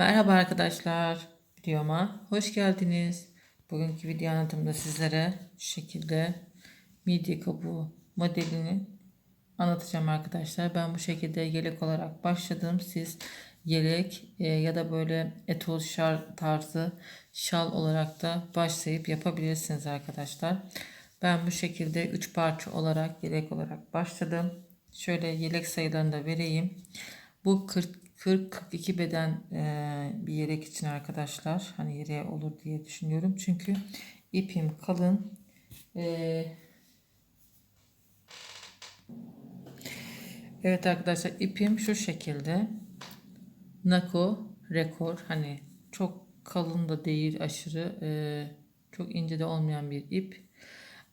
Merhaba arkadaşlar, videoma hoş geldiniz. Bugünkü video anlatımda sizlere şu şekilde midye kabuğu modelini anlatacağım arkadaşlar. Ben bu şekilde yelek olarak başladım. Siz yelek e, ya da böyle etol şar tarzı şal olarak da başlayıp yapabilirsiniz arkadaşlar. Ben bu şekilde 3 parça olarak yelek olarak başladım. Şöyle yelek sayılarını da vereyim. Bu 40-42 beden e, bir yelek için arkadaşlar. Hani yere olur diye düşünüyorum. Çünkü ipim kalın. E, evet arkadaşlar ipim şu şekilde. Nako rekor. Hani çok kalın da değil aşırı. E, çok ince de olmayan bir ip.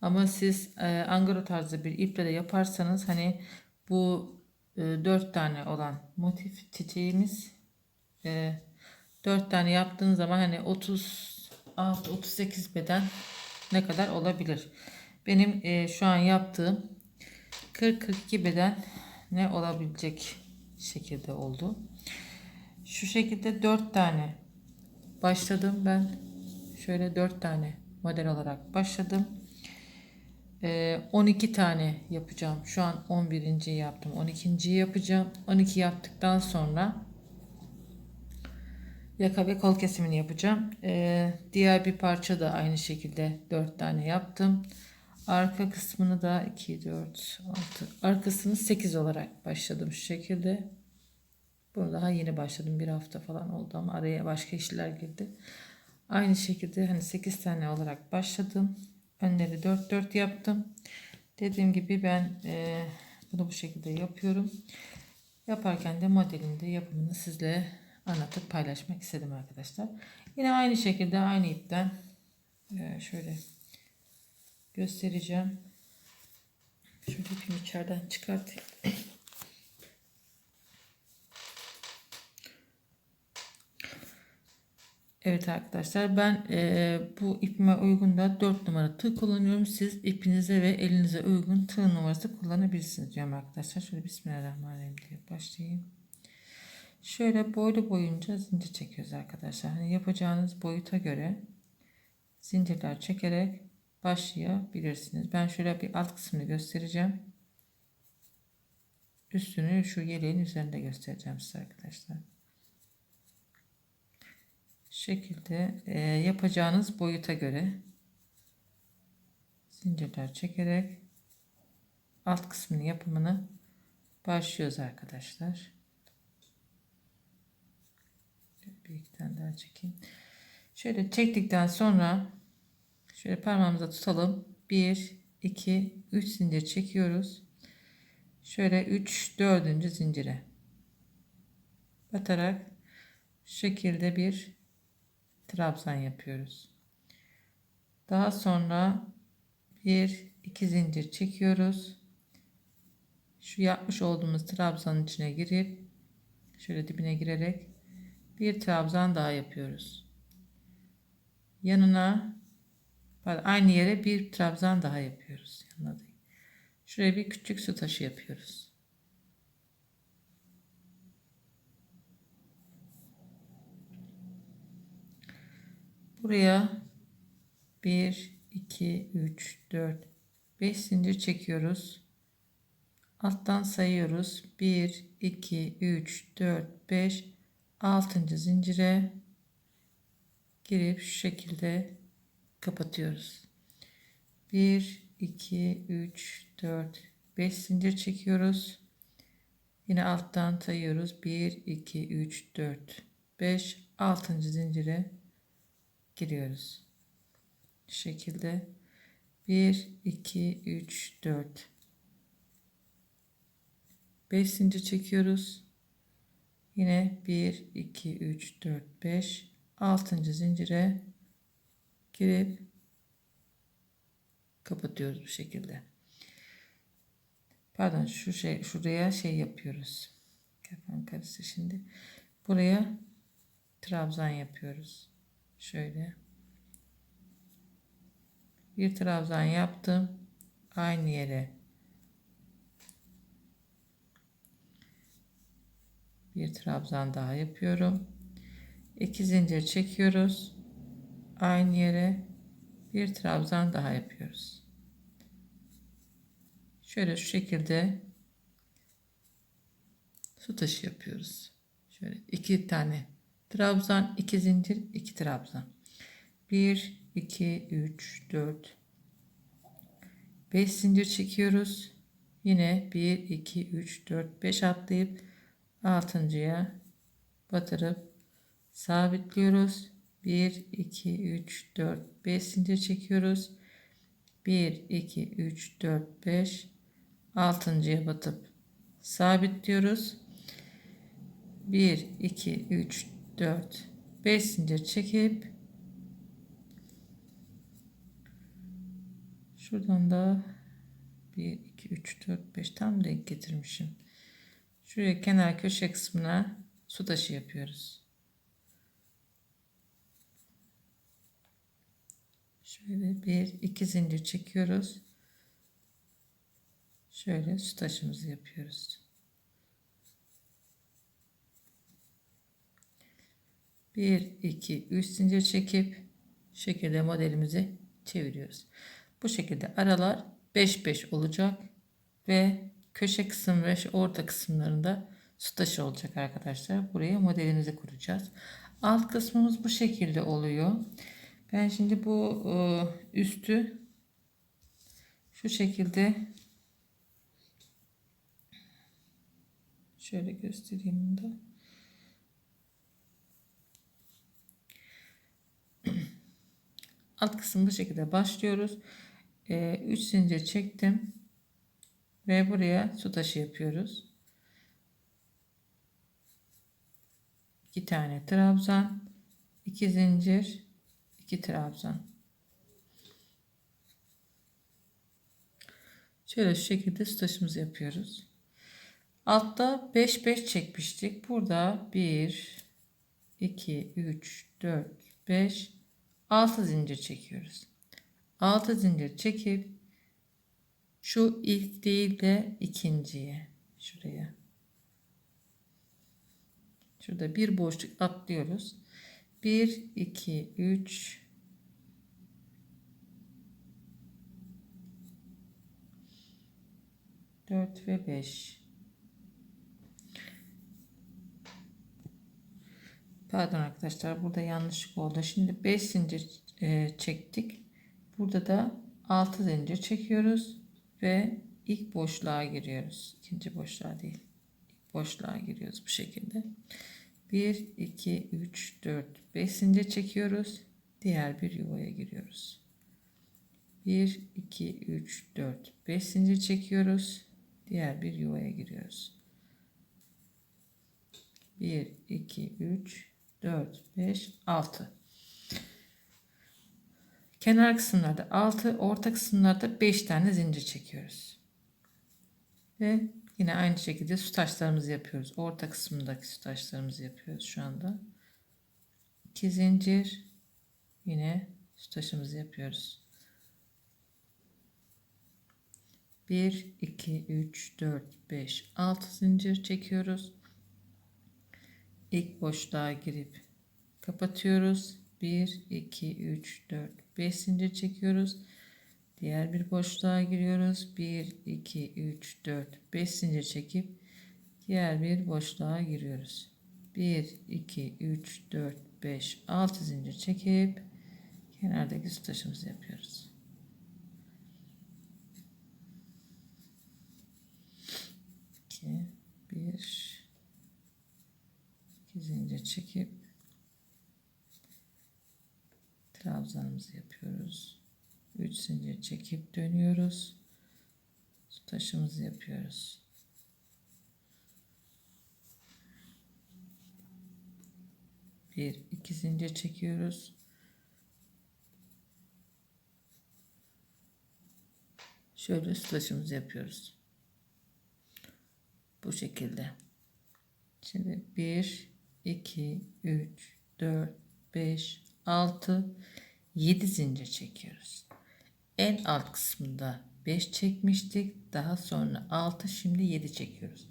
Ama siz e, angora tarzı bir iple de yaparsanız hani bu 4 tane olan motif çiçeğimiz e, 4 tane yaptığınız zaman hani 36 38 beden ne kadar olabilir? Benim e, şu an yaptığım 40 42 beden ne olabilecek şekilde oldu. Şu şekilde 4 tane başladım ben. Şöyle 4 tane model olarak başladım. 12 ee, tane yapacağım. Şu an 11. yaptım. 12. yapacağım. 12 yaptıktan sonra yaka ve kol kesimini yapacağım. Ee, diğer bir parça da aynı şekilde 4 tane yaptım. Arka kısmını da 2, 4, 6. Arkasını 8 olarak başladım şu şekilde. Bunu daha yeni başladım. Bir hafta falan oldu ama araya başka işler girdi. Aynı şekilde hani 8 tane olarak başladım. Önleri 4 4 yaptım. Dediğim gibi ben e, bunu bu şekilde yapıyorum. Yaparken de modelinde yapımını sizle anlatıp paylaşmak istedim arkadaşlar. Yine aynı şekilde aynı ipten e, şöyle göstereceğim. Şöyle ipimi içeriden çıkartayım. Evet arkadaşlar ben e, bu ipime uygun da 4 numara tığ kullanıyorum. Siz ipinize ve elinize uygun tığ numarası kullanabilirsiniz diyorum arkadaşlar. Şöyle Bismillahirrahmanirrahim diye başlayayım. Şöyle boylu boyunca zincir çekiyoruz arkadaşlar. Hani yapacağınız boyuta göre zincirler çekerek başlayabilirsiniz. Ben şöyle bir alt kısmını göstereceğim. Üstünü şu yeleğin üzerinde göstereceğim size arkadaşlar şekilde e, yapacağınız boyuta göre zincirler çekerek alt kısmının yapımını başlıyoruz arkadaşlar. Bir iki tane daha çekeyim. Şöyle çektikten sonra şöyle parmağımıza tutalım. 1 2 3 zincir çekiyoruz. Şöyle 3 4. zincire batarak şekilde bir trabzan yapıyoruz. Daha sonra bir iki zincir çekiyoruz. Şu yapmış olduğumuz trabzanın içine girip şöyle dibine girerek bir trabzan daha yapıyoruz. Yanına aynı yere bir trabzan daha yapıyoruz. Şuraya bir küçük su taşı yapıyoruz. Buraya 1, 2, 3, 4, 5 zincir çekiyoruz. Alttan sayıyoruz. 1, 2, 3, 4, 5, 6. zincire girip şu şekilde kapatıyoruz. 1, 2, 3, 4, 5 zincir çekiyoruz. Yine alttan sayıyoruz. 1, 2, 3, 4, 5, 6. zincire giriyoruz. Şu şekilde 1 2 3 4 5 zincir çekiyoruz. Yine 1 2 3 4 5 6. zincire girip kapatıyoruz bu şekilde. Pardon şu şey şuraya şey yapıyoruz. Kafam karıştı şimdi. Buraya trabzan yapıyoruz. Şöyle. Bir trabzan yaptım. Aynı yere. Bir trabzan daha yapıyorum. 2 zincir çekiyoruz. Aynı yere bir trabzan daha yapıyoruz. Şöyle şu şekilde su taşı yapıyoruz. Şöyle iki tane trabzan, iki zincir, iki trabzan. 1 2 3 4 5 zincir çekiyoruz. Yine 1 2 3 4 5 atlayıp altıncıya batırıp sabitliyoruz. 1 2 3 4 5 zincir çekiyoruz. 1 2 3 4 5 altıncıya batıp sabitliyoruz. 1 2 3 4 5 zincir çekip şuradan da 1 2 3 4 5 tam denk getirmişim. Şuraya kenar köşe kısmına su taşı yapıyoruz. Şöyle bir iki zincir çekiyoruz. Şöyle su taşımızı yapıyoruz. Bir, iki, üç zincir çekip şekilde modelimizi çeviriyoruz. Bu şekilde aralar 5-5 olacak ve köşe kısım ve orta kısımlarında su taşı olacak arkadaşlar. Buraya modelimizi kuracağız. Alt kısmımız bu şekilde oluyor. Ben şimdi bu e, üstü şu şekilde şöyle göstereyim bunu da. Alt kısım bu şekilde başlıyoruz. 3 e, zincir çektim ve buraya su taşı yapıyoruz. 2 tane trabzan, 2 zincir, 2 trabzan. Şöyle şu şekilde su taşımızı yapıyoruz. Altta 5 5 çekmiştik. Burada 1 2 3 4 5 6 zincir çekiyoruz. 6 zincir çekip şu ilk değil de ikinciye şuraya. Şurada bir boşluk atlıyoruz. 1 2 3 4 ve 5 Pardon arkadaşlar burada yanlışlık oldu. Şimdi 5 zincir e, çektik. Burada da 6 zincir çekiyoruz ve ilk boşluğa giriyoruz. İkinci boşluğa değil. İlk boşluğa giriyoruz bu şekilde. 1 2 3 4 5 zincir çekiyoruz. Diğer bir yuvaya giriyoruz. 1 2 3 4 5 zincir çekiyoruz. Diğer bir yuvaya giriyoruz. 1 2 3 4 5 6 Kenar kısımlarda 6, orta kısımlarda 5 tane zincir çekiyoruz. Ve yine aynı şekilde su taşlarımızı yapıyoruz. Orta kısmındaki su taşlarımızı yapıyoruz şu anda. 2 zincir yine su taşımızı yapıyoruz. 1 2 3 4 5 6 zincir çekiyoruz. İlk boşluğa girip kapatıyoruz. 1 2 3 4 5 zincir çekiyoruz. Diğer bir boşluğa giriyoruz. 1, 2, 3, 4, 5 zincir çekip diğer bir boşluğa giriyoruz. 1, 2, 3, 4, 5, 6 zincir çekip kenardaki su taşımızı yapıyoruz. İki, bir, zincir çekip trabzanımızı yapıyoruz. 3 zincir çekip dönüyoruz. Taşımızı yapıyoruz. Bir, iki zincir çekiyoruz. Şöyle taşımızı yapıyoruz. Bu şekilde. Şimdi 1, 2, 3, 4, 5, 6, 7 zincir çekiyoruz. En alt kısmında 5 çekmiştik. Daha sonra 6 şimdi 7 çekiyoruz.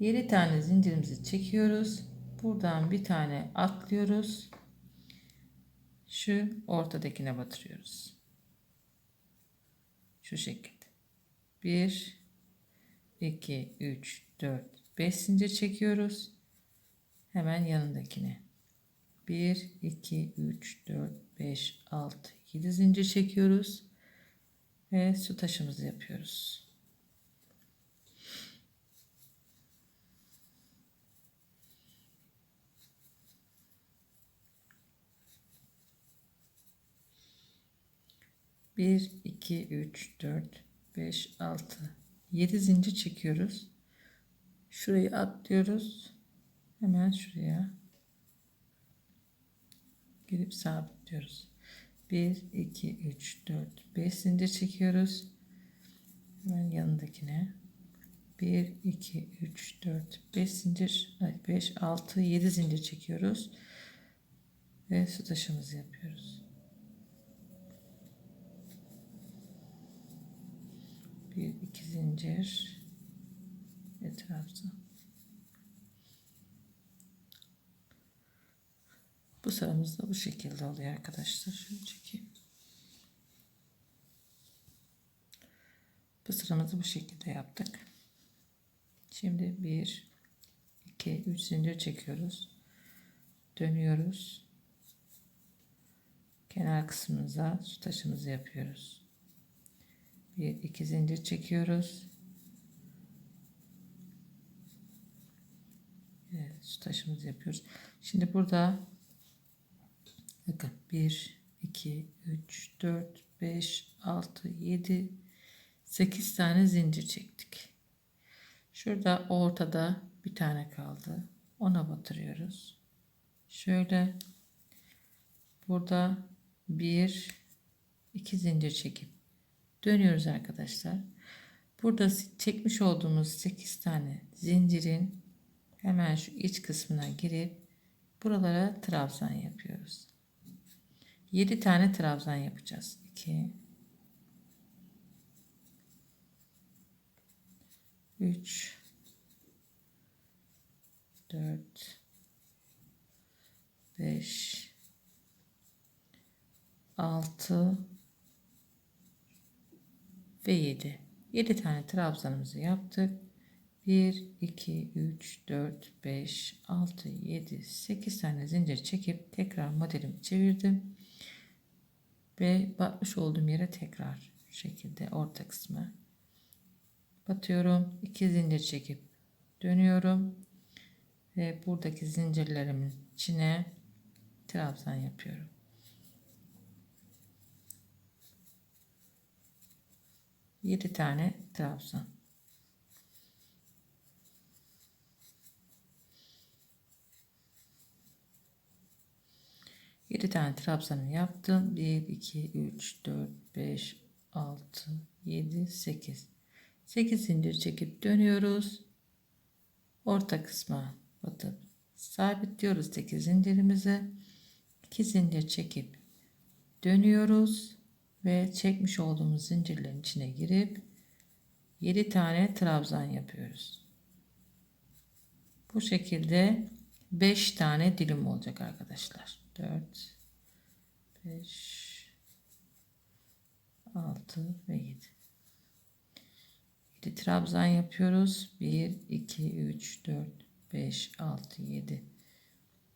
7 tane zincirimizi çekiyoruz. Buradan bir tane atlıyoruz. Şu ortadakine batırıyoruz. Şu şekilde. 1 2 3 4 5 zincir çekiyoruz. Hemen yanındakine. 1 2 3 4 5 6 7 zincir çekiyoruz ve su taşımızı yapıyoruz. Bir, iki, üç, dört, beş, altı, yedi zincir çekiyoruz. Şurayı atlıyoruz. Hemen şuraya girip sabitliyoruz. 1, 2, 3, 4, 5 zincir çekiyoruz. Hemen yanındakine. 1, 2, 3, 4, 5 zincir, 5, 6, 7 zincir çekiyoruz. Ve su taşımızı yapıyoruz. Bir, iki zincir etrafta. Bu sıramız da bu şekilde oluyor arkadaşlar. Şöyle çekeyim. Bu sıramızı bu şekilde yaptık. Şimdi 1 2 3 zincir çekiyoruz. Dönüyoruz. Kenar kısmımıza su taşımızı yapıyoruz. 1 2 zincir çekiyoruz. Evet, su taşımızı yapıyoruz. Şimdi burada Bakın 1, 2, 3, 4, 5, 6, 7, 8 tane zincir çektik. Şurada ortada bir tane kaldı. Ona batırıyoruz. Şöyle burada 1, 2 zincir çekip dönüyoruz arkadaşlar. Burada çekmiş olduğumuz 8 tane zincirin hemen şu iç kısmına girip buralara trabzan yapıyoruz. 7 tane trabzan yapacağız. 2 3 4 5 6 ve 7. 7 tane trabzanımızı yaptık. 1 2 3 4 5 6 7 8 tane zincir çekip tekrar modelimi çevirdim ve batmış olduğum yere tekrar şekilde orta kısmı batıyorum. iki zincir çekip dönüyorum ve buradaki zincirlerimin içine trabzan yapıyorum. Yedi tane trabzan. 7 tane trabzanı yaptım. 1, 2, 3, 4, 5, 6, 7, 8. 8 zincir çekip dönüyoruz. Orta kısma batıp sabitliyoruz 8 zincirimizi. 2 zincir çekip dönüyoruz ve çekmiş olduğumuz zincirlerin içine girip 7 tane trabzan yapıyoruz. Bu şekilde 5 tane dilim olacak arkadaşlar. 4 5 6 ve 7 7 trabzan yapıyoruz. 1 2 3 4 5 6 7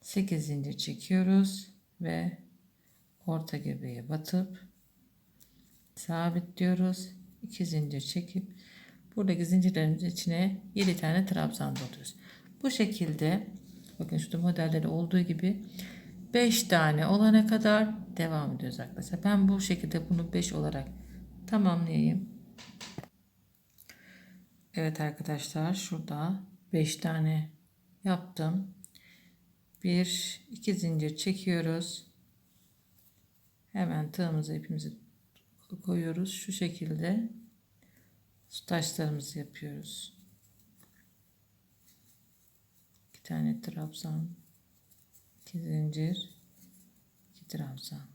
8 zincir çekiyoruz ve orta göbeğe batıp sabitliyoruz. 2 zincir çekip buradaki zincirlerimizin içine 7 tane trabzan doluyoruz. Bu şekilde bakın şu modelde olduğu gibi 5 tane olana kadar devam ediyoruz arkadaşlar. Ben bu şekilde bunu 5 olarak tamamlayayım. Evet arkadaşlar şurada 5 tane yaptım. 1 2 zincir çekiyoruz. Hemen tığımızı ipimizi koyuyoruz. Şu şekilde taşlarımızı yapıyoruz. 2 tane trabzan 2 zincir 2 trabzan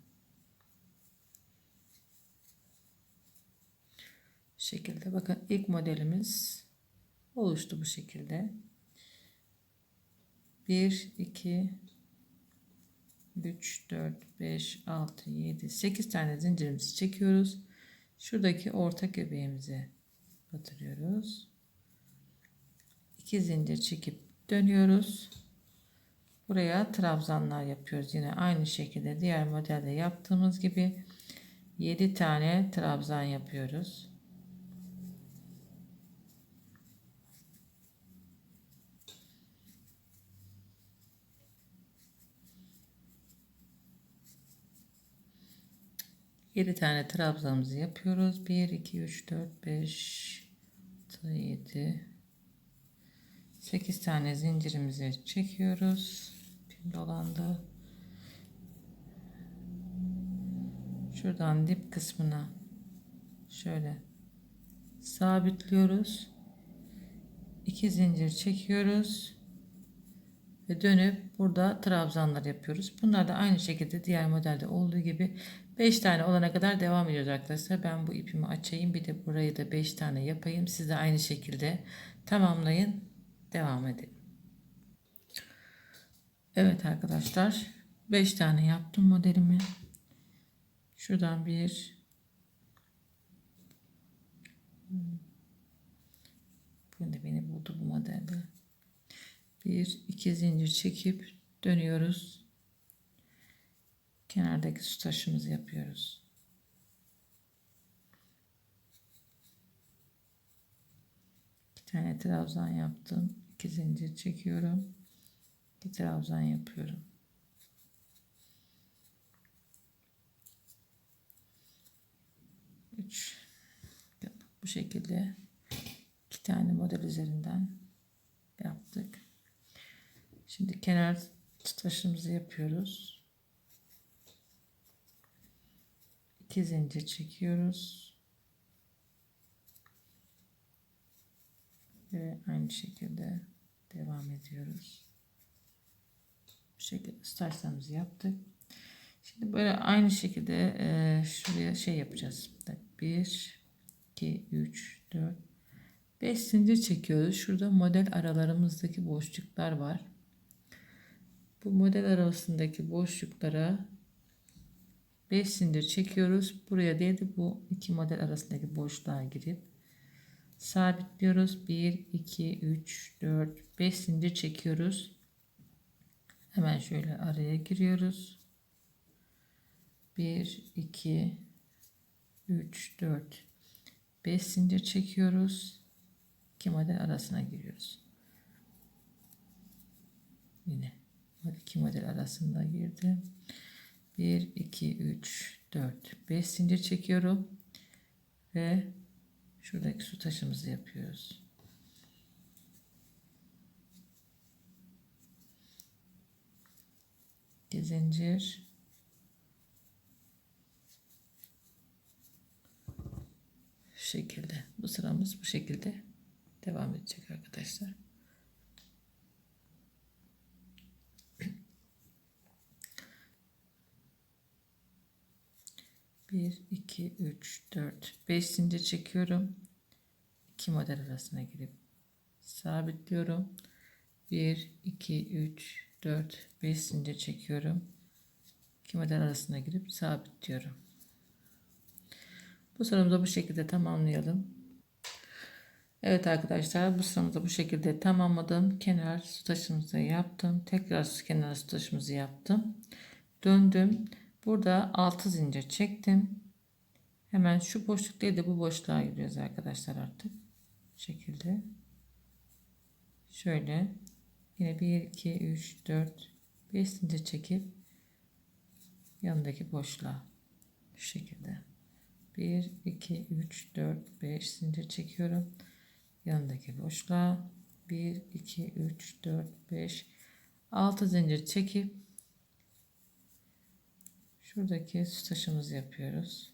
şekilde bakın ilk modelimiz oluştu bu şekilde 1, 2, 3, 4, 5, 6, 7, 8 tane zincirimizi çekiyoruz. Şuradaki orta göbeğimize batırıyoruz. 2 zincir çekip dönüyoruz. Buraya trabzanlar yapıyoruz. Yine aynı şekilde diğer modelde yaptığımız gibi 7 tane trabzan yapıyoruz. Yedi tane trabzanımızı yapıyoruz. 1, 2, 3, 4, 5, 7, 8 tane zincirimizi çekiyoruz. Dolandı. Şuradan dip kısmına şöyle sabitliyoruz. 2 zincir çekiyoruz. Ve dönüp burada trabzanlar yapıyoruz. Bunlar da aynı şekilde diğer modelde olduğu gibi 5 tane olana kadar devam ediyoruz arkadaşlar. Ben bu ipimi açayım. Bir de burayı da 5 tane yapayım. Siz de aynı şekilde tamamlayın. Devam edelim. Evet arkadaşlar. 5 tane yaptım modelimi. Şuradan bir Bugün de beni buldu bu modelde. Bir iki zincir çekip dönüyoruz. Kenardaki su taşımızı yapıyoruz. İki tane trabzan yaptım. İki zincir çekiyorum. İki trabzan yapıyorum. Üç. Bu şekilde iki tane model üzerinden yaptık. Şimdi kenar taşımızı yapıyoruz. İki zincir çekiyoruz. Ve aynı şekilde devam ediyoruz. Şekilde starsamızı yaptık. Şimdi böyle aynı şekilde e, şuraya şey yapacağız. 1, 2, 3, 4, 5 zincir çekiyoruz. Şurada model aralarımızdaki boşluklar var. Bu model arasındaki boşluklara 5 zincir çekiyoruz. Buraya değil de bu iki model arasındaki boşluğa girip sabitliyoruz. 1, 2, 3, 4, 5 zincir çekiyoruz. Hemen şöyle araya giriyoruz. 1, 2, 3, 4, 5 zincir çekiyoruz. İki model arasına giriyoruz. Yine iki model arasında girdim. 1, 2, 3, 4, 5 zincir çekiyorum. Ve şuradaki su taşımızı yapıyoruz. İki zincir. Şu şekilde. Bu sıramız bu şekilde devam edecek arkadaşlar. Bir, iki, üç, dört, beş zincir çekiyorum. İki model arasına girip sabitliyorum. Bir, iki, üç, dört, beş zincir çekiyorum. İki model arasına girip sabitliyorum. Bu sıramızı bu şekilde tamamlayalım. Evet arkadaşlar bu sıramızı bu şekilde tamamladım. Kenar su taşımızı yaptım. Tekrar kenar su taşımızı yaptım. Döndüm. Burada 6 zincir çektim. Hemen şu boşluk değil de bu boşluğa giriyoruz arkadaşlar artık. Bu şekilde. Şöyle. Yine 1, 2, 3, 4, 5 zincir çekip yanındaki boşluğa. Şu şekilde. 1, 2, 3, 4, 5 zincir çekiyorum yanındaki boşluğa 1 2 3 4 5 6 zincir çekip şuradaki süs taşımızı yapıyoruz.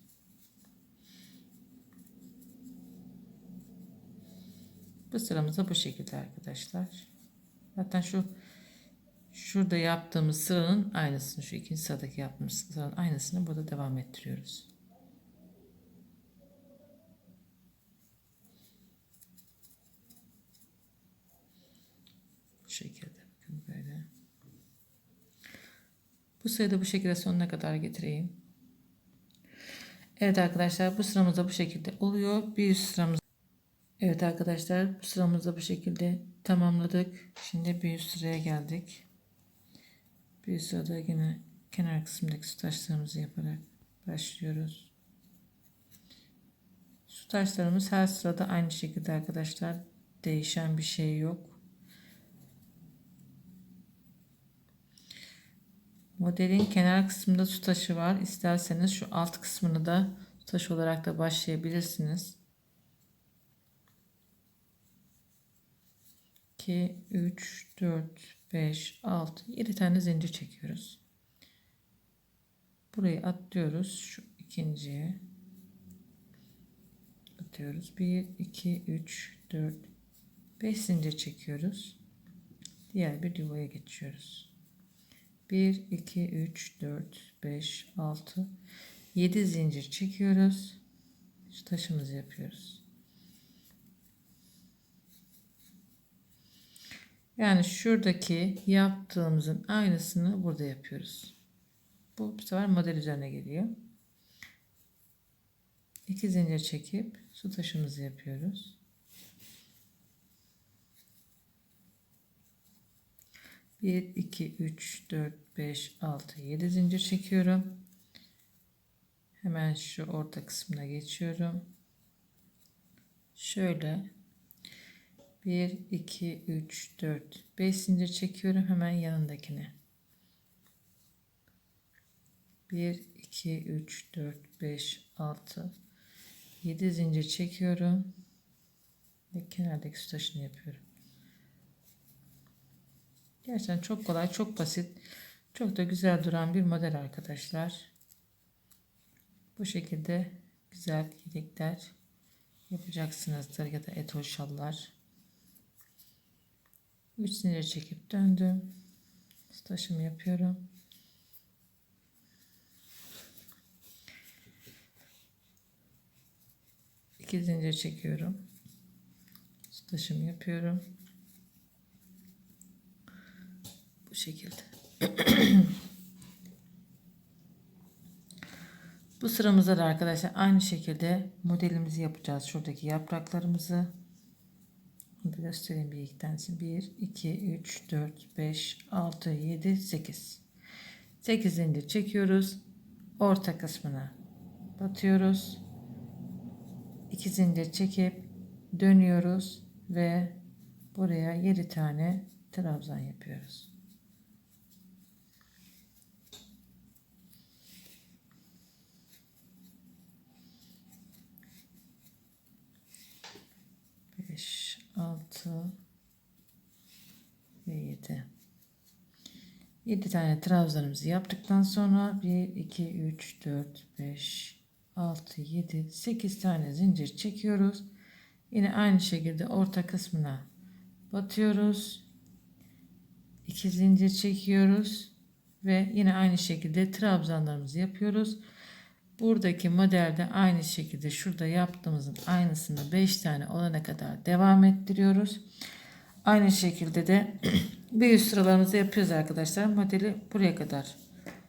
Bu sıramızda bu şekilde arkadaşlar. Zaten şu şurada yaptığımız sıranın aynısını şu ikinci sıradaki yaptığımız sıranın aynısını burada devam ettiriyoruz. şekilde bakın Şöyle. Bu sırayı da bu şekilde sonuna kadar getireyim. Evet arkadaşlar bu sıramız da bu şekilde oluyor. Bir sıramız. Evet arkadaşlar bu sıramızı da bu şekilde tamamladık. Şimdi bir sıraya geldik. Bir sırada yine kenar kısmındaki su taşlarımızı yaparak başlıyoruz. Su taşlarımız her sırada aynı şekilde arkadaşlar. Değişen bir şey yok. Modelin kenar kısmında su taşı var. İsterseniz şu alt kısmını da su taşı olarak da başlayabilirsiniz. 2, 3, 4, 5, 6, 7 tane zincir çekiyoruz. Burayı atlıyoruz. Şu ikinciye atıyoruz. 1, 2, 3, 4, 5 zincir çekiyoruz. Diğer bir yuvaya geçiyoruz. 1, 2, 3, 4, 5, 6, 7 zincir çekiyoruz. Şu taşımızı yapıyoruz. Yani şuradaki yaptığımızın aynısını burada yapıyoruz. Bu bu sefer model üzerine geliyor. İki zincir çekip su taşımızı yapıyoruz. Bir, iki, üç, dört, beş, altı, yedi zincir çekiyorum. Hemen şu orta kısmına geçiyorum. Şöyle 1, 2, 3, 4, 5 zincir çekiyorum hemen yanındakine. 1, 2, 3, 4, 5, 6, 7 zincir çekiyorum. Ve kenardaki su taşını yapıyorum. Gerçekten çok kolay, çok basit. Çok da güzel duran bir model arkadaşlar. Bu şekilde güzel yedekler yapacaksınızdır ya da etol şallar. 3 zincir çekip döndüm. Taşımı yapıyorum. İki zincir çekiyorum. Taşımı yapıyorum. Bu şekilde. Bu sıramızda da arkadaşlar aynı şekilde modelimizi yapacağız. Şuradaki yapraklarımızı göstereyim bir iki tanesi. 1, 2, 3, 4, 5, 6, 7, 8. 8 zincir çekiyoruz. Orta kısmına batıyoruz. 2 zincir çekip dönüyoruz ve buraya 7 tane trabzan yapıyoruz. 6 ve 7. 7 tane trabzanımızı yaptıktan sonra 1, 2, 3, 4, 5, 6, 7, 8 tane zincir çekiyoruz. Yine aynı şekilde orta kısmına batıyoruz. 2 zincir çekiyoruz ve yine aynı şekilde trabzanlarımızı yapıyoruz. Buradaki modelde aynı şekilde şurada yaptığımızın aynısını 5 tane olana kadar devam ettiriyoruz. Aynı şekilde de bir üst sıralarımızı yapıyoruz arkadaşlar. Modeli buraya kadar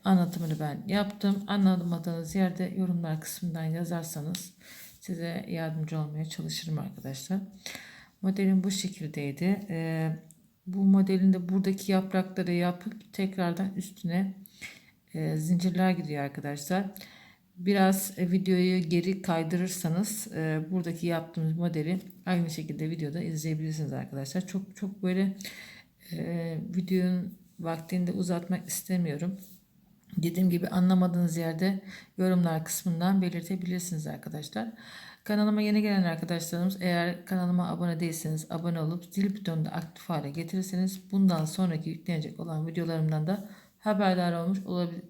anlatımını ben yaptım. Anlamadığınız yerde yorumlar kısmından yazarsanız size yardımcı olmaya çalışırım arkadaşlar. Modelim bu şekildeydi. Ee, bu modelin de buradaki yaprakları yapıp tekrardan üstüne e, zincirler gidiyor arkadaşlar. Biraz e, videoyu geri kaydırırsanız e, buradaki yaptığımız modeli aynı şekilde videoda izleyebilirsiniz arkadaşlar. Çok çok böyle e, videonun vaktini de uzatmak istemiyorum. Dediğim gibi anlamadığınız yerde yorumlar kısmından belirtebilirsiniz arkadaşlar. Kanalıma yeni gelen arkadaşlarımız eğer kanalıma abone değilseniz abone olup zil butonunu aktif hale getirirseniz bundan sonraki yüklenecek olan videolarımdan da haberdar olmuş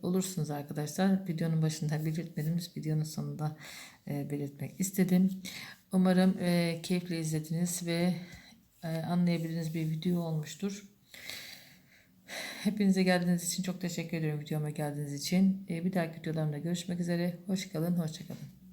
olursunuz arkadaşlar. Videonun başında belirtmediğimiz videonun sonunda e, belirtmek istedim. Umarım e, keyifle izlediniz ve e, anlayabildiğiniz bir video olmuştur. Hepinize geldiğiniz için çok teşekkür ediyorum videoma geldiğiniz için. E, bir dahaki videolarımda görüşmek üzere. Hoşçakalın, hoşçakalın.